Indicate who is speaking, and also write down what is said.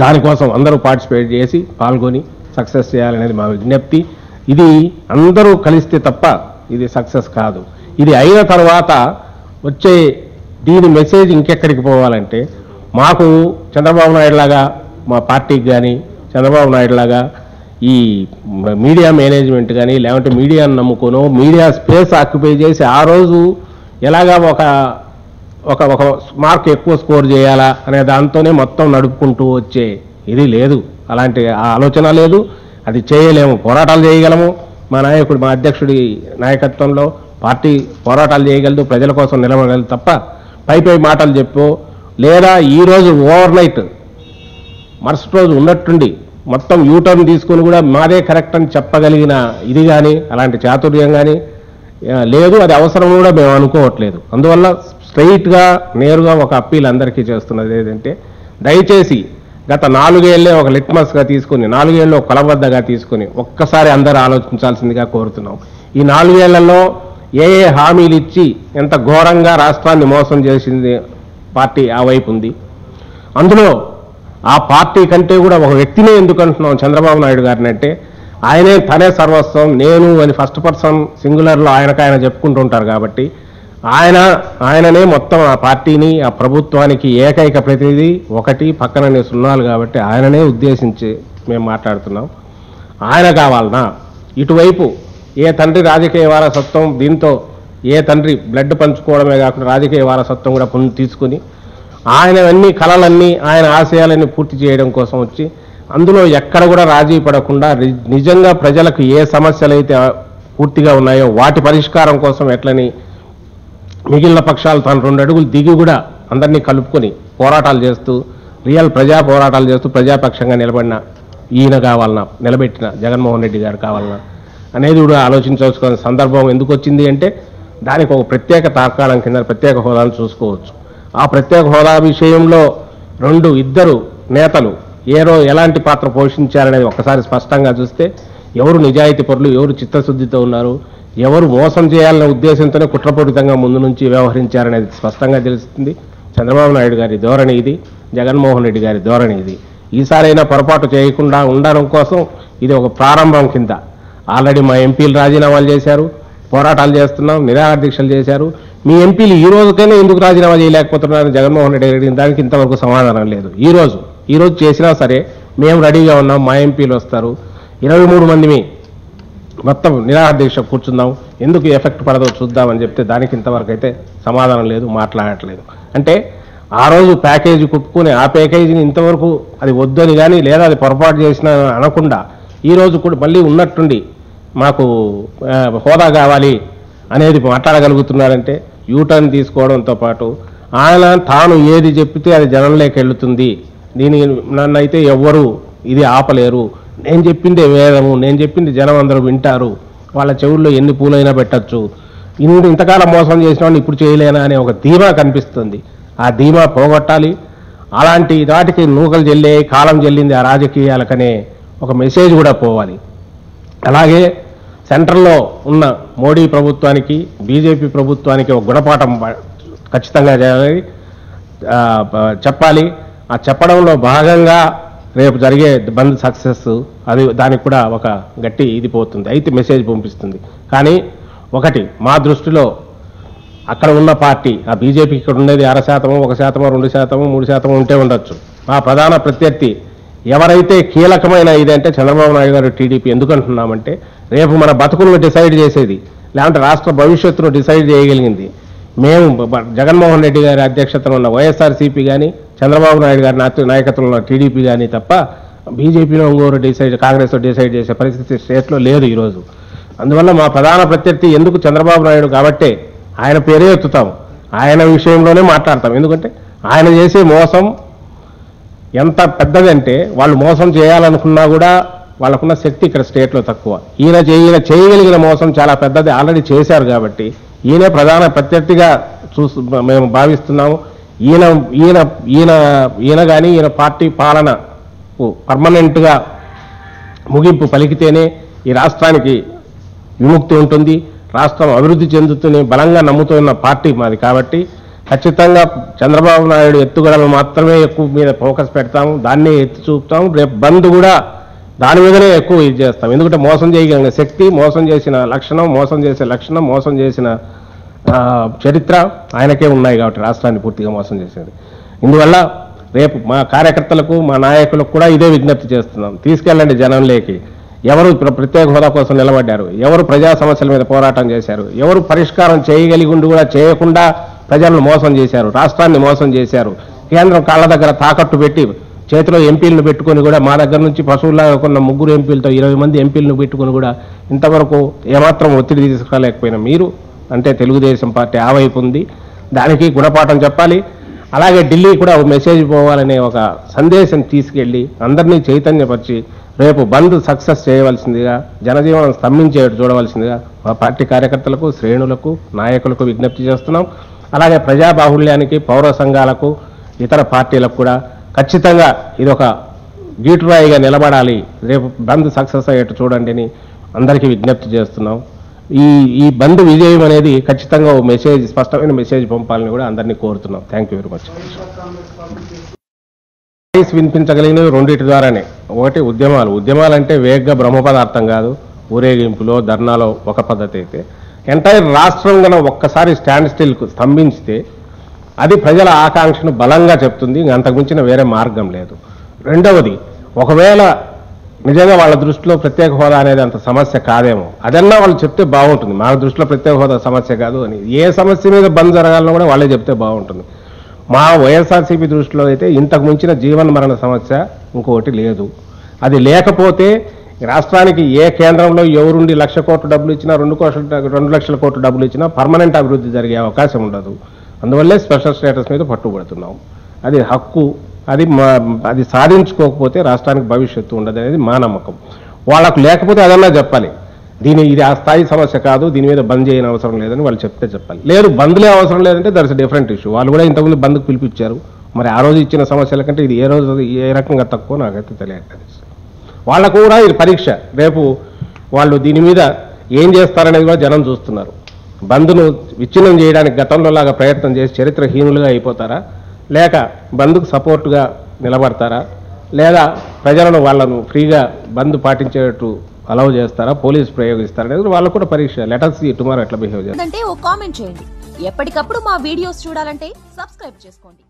Speaker 1: దానికోసం అందరూ పార్టిసిపేట్ చేసి పాల్గొని సక్సెస్ చేయాలనేది మా విజ్ఞప్తి. ఇది అందరూ కలిస్తే తప్ప ఇది సక్సెస్ కాదు. ఇది అయిన తర్వాత వచ్చే దీని మెసేజ్ ఇంకెక్కడికి పోవాలంటే మాకు చంద్రబాబు నాయుడు లాగా మా పార్టీకి కానీ చంద్రబాబు నాయుడు లాగా ఈ మీడియా మేనేజ్మెంట్ కానీ లేకుంటే మీడియాను నమ్ముకోను మీడియా స్పేస్ ఆక్యుపై చేసి ఆ రోజు ఎలాగా ఒక ఒక ఒక మార్క్ ఎక్కువ స్కోర్ చేయాలా అనే దాంతోనే మొత్తం నడుపుకుంటూ వచ్చే ఇది లేదు. అలాంటి ఆ ఆలోచన లేదు. అది చేయలేము. పోరాటాలు చేయగలము. మా నాయకుడు మా అధ్యక్షుడి నాయకత్వంలో పార్టీ పోరాటాలు చేయగలదు. ప్రజల కోసం నిలబడగలదు తప్ప పై పై మాటలు చెప్పు. లేదా ఈ రోజు ఓవర్ నైట్ మరుసటి రోజు ఉన్నట్టుండి మొత్తం యూటర్న్ తీసుకుని కూడా మాదే కరెక్ట్ అని చెప్పగలిగిన ఇది కానీ అలాంటి చాతుర్యం కానీ లేదు అది అవసరం కూడా మేము అనుకోవట్లేదు. అందువల్ల స్ట్రైట్గా నేరుగా ఒక అప్పీల్ అందరికీ చేస్తున్నది ఏంటంటే దయచేసి గత నాలుగేళ్ళే ఒక లిట్మస్గా తీసుకుని నాలుగేళ్ళు ఒక కొలబద్దగా తీసుకుని ఒక్కసారి అందరూ ఆలోచించాల్సిందిగా కోరుతున్నాం. ఈ నాలుగేళ్ళలో ఏ ఏ హామీలు ఇచ్చి ఎంత ఘోరంగా రాష్ట్రాన్ని మోసం చేసింది పార్టీ ఆ వైపు ఉంది. అందులో ఆ పార్టీ కంటే కూడా ఒక వ్యక్తినే ఎందుకు అంటున్నాం చంద్రబాబు నాయుడు గారిని అంటే ఆయనే తనే సర్వస్వం నేను అని ఫస్ట్ పర్సన్ సింగులర్లో ఆయనకు ఆయన చెప్పుకుంటూ ఉంటారు కాబట్టి ఆయన ఆయననే మొత్తం ఆ పార్టీని ఆ ప్రభుత్వానికి ఏకైక ప్రతినిధి ఒకటి పక్కననే సున్నాలు కాబట్టి ఆయననే ఉద్దేశించి మేము మాట్లాడుతున్నాం. ఆయన కావాలనా? ఇటువైపు ఏ తండ్రి రాజకీయ వారసత్వం దీంతో ఏ తండ్రి బ్లడ్ పంచుకోవడమే కాకుండా రాజకీయ వారసత్వం కూడా పొంది తీసుకుని ఆయనవన్నీ కళలన్నీ ఆయన ఆశయాలన్నీ పూర్తి చేయడం కోసం వచ్చి అందులో ఎక్కడ కూడా రాజీ పడకుండా నిజంగా ప్రజలకు ఏ సమస్యలు అయితే పూర్తిగా ఉన్నాయో వాటి పరిష్కారం కోసం ఎట్లని మిగిలిన పక్షాలు తాను రెండు అడుగులు దిగి కూడా అందరినీ కలుపుకొని పోరాటాలు చేస్తూ రియల్ ప్రజా పోరాటాలు చేస్తూ ప్రజాపక్షంగా నిలబడిన ఈయన కావాలన్నా నిలబెట్టిన జగన్మోహన్ రెడ్డి గారు కావాలన్నా అనేది కూడా ఆలోచించవలసిన సందర్భం ఎందుకు వచ్చింది అంటే దానికి ఒక ప్రత్యేక తాకాలం కింద ప్రత్యేక హోదాను చూసుకోవచ్చు. ఆ ప్రత్యేక హోదా విషయంలో రెండు ఇద్దరు నేతలు ఏరో ఎలాంటి పాత్ర పోషించారనేది ఒక్కసారి స్పష్టంగా చూస్తే ఎవరు నిజాయితీ పరులు ఎవరు చిత్తశుద్ధితో ఉన్నారు ఎవరు మోసం చేయాలనే ఉద్దేశంతోనే కుట్రపూరితంగా ముందు నుంచి వ్యవహరించారనేది స్పష్టంగా తెలుస్తుంది. చంద్రబాబు నాయుడు గారి ధోరణి ఇది జగన్మోహన్ రెడ్డి గారి ధోరణి ఇది. ఈసారైనా పొరపాటు చేయకుండా ఉండడం కోసం ఇది ఒక ప్రారంభం కింద. ఆల్రెడీ మా ఎంపీలు రాజీనామాలు చేశారు పోరాటాలు చేస్తున్నాం నిరాహార దీక్షలు చేశారు. మీ ఎంపీలు ఈ రోజుకైనా ఎందుకు రాజీనామా చేయలేకపోతున్నారని జగన్మోహన్ రెడ్డి అడిగిన దానికి ఇంతవరకు సమాధానం లేదు. ఈ రోజు ఈరోజు చేసినా సరే మేము రెడీగా ఉన్నాం మా ఎంపీలు వస్తారు. ఇరవై మూడు మందిమి మొత్తం నిరాహార దీక్ష కూర్చుందాం. ఎందుకు ఎఫెక్ట్ పడదో చూద్దామని చెప్తే దానికి ఇంతవరకు అయితే సమాధానం లేదు మాట్లాడట్లేదు. అంటే ఆ రోజు ప్యాకేజీ కుప్పుకుని ఆ ప్యాకేజీని ఇంతవరకు అది వద్దని కానీ లేదా అది పొరపాటు చేసిన అనకుండా ఈ రోజు కూడా మళ్ళీ ఉన్నట్టుండి మాకు హోదా కావాలి అనేది మాట్లాడగలుగుతున్నారంటే యూటర్న్ తీసుకోవడంతో పాటు ఆయన తాను ఏది చెప్తే అది జనంలోకి వెళ్తుంది. దీని నన్నైతే ఎవ్వరు ఇది ఆపలేరు. నేను చెప్పిందే వేదము నేను చెప్పింది జనం అందరూ వింటారు. వాళ్ళ చెవుల్లో ఎన్ని పూలైనా పెట్టచ్చు. ఇంత ఇంతకాలం మోసం చేసిన ఇప్పుడు చేయలేనా అనే ఒక ధీమా కనిపిస్తుంది. ఆ ధీమా పోగొట్టాలి. అలాంటి వాటికి నూకలు చెల్లే కాలం చెల్లింది ఆ రాజకీయాలకనే ఒక మెసేజ్ కూడా పోవాలి. అలాగే సెంట్రల్లో ఉన్న మోడీ ప్రభుత్వానికి బీజేపీ ప్రభుత్వానికి ఒక గుణపాఠం ఖచ్చితంగా చేయాలి చెప్పాలి. ఆ చెప్పడంలో భాగంగా రేపు జరిగే బంద్ సక్సెస్ అది దానికి కూడా ఒక గట్టి ఇది పోతుంది. అయితే మెసేజ్ పంపిస్తుంది. కానీ ఒకటి మా దృష్టిలో అక్కడ ఉన్న పార్టీ ఆ బీజేపీ ఇక్కడ ఉండేది అర శాతము ఒక శాతము రెండు శాతము మూడు శాతము ఉంటే ఉండొచ్చు. మా ప్రధాన ప్రత్యర్థి ఎవరైతే కీలకమైన ఇదంటే చంద్రబాబు నాయుడు గారు టీడీపీ. ఎందుకు అంటున్నామంటే రేపు మన బతుకులను డిసైడ్ చేసేది లేదంటే రాష్ట్ర భవిష్యత్తును డిసైడ్ చేయగలిగింది. మేము జగన్మోహన్ రెడ్డి గారి అధ్యక్షతన ఉన్న వైఎస్ఆర్సీపీ కానీ చంద్రబాబు నాయుడు గారి నాయ- నాయకత్వంలో టీడీపీ కానీ తప్ప బీజేపీలో ఇంకోరు డిసైడ్ కాంగ్రెస్లో డిసైడ్ చేసే పరిస్థితి స్టేట్లో లేదు ఈరోజు. అందువల్ల మా ప్రధాన ప్రత్యర్థి ఎందుకు చంద్రబాబు నాయుడు కాబట్టే ఆయన పేరే ఎత్తుతాం. ఆయన విషయంలోనే మాట్లాడతాం. ఎందుకంటే ఆయన చేసే మోసం ఎంత పెద్దదంటే వాళ్ళు మోసం చేయాలనుకున్నా కూడా వాళ్ళకున్న శక్తి ఇక్కడ స్టేట్లో తక్కువ. ఈయన ఈయన చేయగలిగిన మోసం చాలా పెద్దది ఆల్రెడీ చేశారు కాబట్టి ఈయనే ప్రధాన ప్రత్యర్థిగా చూసు మేము భావిస్తున్నాము. ఈయన ఈయన ఈయన ఈయన కానీ ఈయన పార్టీ పాలన పర్మనెంట్గా ముగింపు పలికితేనే ఈ రాష్ట్రానికి విముక్తి ఉంటుంది. రాష్ట్రం అభివృద్ధి చెందుతూనే బలంగా నమ్ముతున్న పార్టీ మాది కాబట్టి ఖచ్చితంగా చంద్రబాబు నాయుడు ఎత్తుగడలు మాత్రమే ఎక్కువ మీద ఫోకస్ పెడతాము. దాన్నే ఎత్తి చూపుతాము. రేపు బంద్ కూడా దాని మీదనే ఎక్కువ ఇది చేస్తాం ఎందుకంటే మోసం చేయగలిగిన శక్తి మోసం చేసిన లక్షణం మోసం చేసే లక్షణం మోసం చేసిన చరిత్ర ఆయనకే ఉన్నాయి కాబట్టి రాష్ట్రాన్ని పూర్తిగా మోసం చేసేది. ఇందువల్ల రేపు మా కార్యకర్తలకు మా నాయకులకు కూడా ఇదే విజ్ఞప్తి చేస్తున్నాం. తీసుకెళ్ళండి జనంలోకి. ఎవరు ప్రత్యేక హోదా కోసం నిలబడ్డారు? ఎవరు ప్రజా సమస్యల మీద పోరాటం చేశారు? ఎవరు పరిష్కారం చేయగలిగి ఉండి కూడా చేయకుండా ప్రజలను మోసం చేశారు? రాష్ట్రాన్ని మోసం చేశారు? కేంద్రం కాళ్ళ దగ్గర తాకట్టు పెట్టి చేతిలో ఎంపీలను పెట్టుకొని కూడా మా దగ్గర నుంచి పశువులాగా కొన్న ముగ్గురు ఎంపీలతో ఇరవై మంది ఎంపీలను పెట్టుకొని కూడా ఇంతవరకు ఏమాత్రం ఒత్తిడి తీసుకురాలేకపోయినా మీరు అంటే తెలుగుదేశం పార్టీ ఆ వైపు ఉంది. దానికి గుణపాఠం చెప్పాలి. అలాగే ఢిల్లీ కూడా ఒక మెసేజ్ పోవాలనే ఒక సందేశం తీసుకెళ్ళి అందరినీ చైతన్యపరిచి రేపు బంద్ సక్సెస్ చేయవలసిందిగా జనజీవనం స్తంభించే చూడవలసిందిగా మా పార్టీ కార్యకర్తలకు శ్రేణులకు నాయకులకు విజ్ఞప్తి చేస్తున్నాం. అలాగే ప్రజా బాహుళ్యానికి పౌర సంఘాలకు ఇతర పార్టీలకు కూడా ఖచ్చితంగా ఇది ఒక గీటురాయిగా నిలబడాలి. రేపు బంద్ సక్సెస్ అయ్యేట్టు చూడండిని అందరికీ విజ్ఞప్తి చేస్తున్నాం. ఈ ఈ బంద్ విజయం అనేది ఖచ్చితంగా ఓ మెసేజ్ స్పష్టమైన మెసేజ్ పంపాలని కూడా అందరినీ కోరుతున్నాం. Thank you very much voice వినిపించగలిగినవి రెండింటి ద్వారానే. ఒకటి ఉద్యమాలు. ఉద్యమాలు అంటే వేగంగా బ్రహ్మ పదార్థం కాదు ఊరేగింపులో ధర్నాలో ఒక పద్ధతి అయితే. ఎంటైర్ రాష్ట్రం గన ఒక్కసారి స్టాండ్ స్టిల్కు స్తంభించితే అది ప్రజల ఆకాంక్షను బలంగా చెప్తుంది. ఇంక అంతకుమించిన వేరే మార్గం లేదు. రెండవది ఒకవేళ నిజంగా వాళ్ళ దృష్టిలో ప్రత్యేక హోదా అనేది అంత సమస్య కాదేమో. అదన్నా వాళ్ళు చెప్తే బాగుంటుంది. మా దృష్టిలో ప్రత్యేక హోదా సమస్య కాదు అని. ఏ సమస్య మీద బంద్ జరగాలన్నా కూడా వాళ్ళే చెప్తే బాగుంటుంది. మా వైఎస్ఆర్సీపీ దృష్టిలో అయితే ఇంతకు మించిన జీవన మరణ సమస్య ఇంకొకటి లేదు. అది లేకపోతే రాష్ట్రానికి ఏ కేంద్రంలో ఎవరుండి లక్ష కోట్ల డబ్బులు ఇచ్చినా రెండు కోట్ల రెండు లక్షల కోట్ల డబ్బులు ఇచ్చినా పర్మనెంట్ అభివృద్ధి జరిగే అవకాశం ఉండదు. అందువల్లే స్పెషల్ స్టేటస్ మీద పట్టుబడుతున్నాం. అది హక్కు. అది మా అది సాధించుకోకపోతే రాష్ట్రానికి భవిష్యత్తు ఉండదు అనేది మా నమ్మకం. వాళ్ళకు లేకపోతే అదన్నా చెప్పాలి. దీని ఇది ఆ స్థాయి సమస్య కాదు దీని మీద బంద్ చేయని అవసరం లేదని వాళ్ళు చెప్తే చెప్పాలి. లేదు బంద్లే అవసరం లేదంటే దట్స్ డిఫరెంట్ ఇష్యూ వాళ్ళు కూడా ఇంతకుముందు బంద్కు పిలిపించారు. మరి ఆ రోజు ఇచ్చిన సమస్యల కంటే ఇది ఏ రోజు ఏ రకంగా తక్కువ నాకైతే తెలియదు. వాళ్ళకు కూడా ఇది పరీక్ష. రేపు వాళ్ళు దీని మీద ఏం చేస్తారనేది కూడా జనం చూస్తున్నారు. బంద్ను విచ్ఛిన్నం చేయడానికి గతంలో లాగా ప్రయత్నం చేసి చరిత్రహీనులుగా అయిపోతారా? లేక బంద్కు సపోర్టుగా నిలబడతారా? లేదా ప్రజలను వాళ్ళను ఫ్రీగా బంద్ పాటించేటట్టు అలౌ చేస్తారా? పోలీస్ ప్రయోగిస్తారా అనేది వాళ్ళకు కూడా పరీక్ష. లెటర్స్ టుమారో ఎట్లా బిహేవ్ చేస్తారు
Speaker 2: అంటే ఓ కామెంట్ చేయండి. ఎప్పటికప్పుడు మా వీడియోస్ చూడాలంటే సబ్స్క్రైబ్ చేసుకోండి.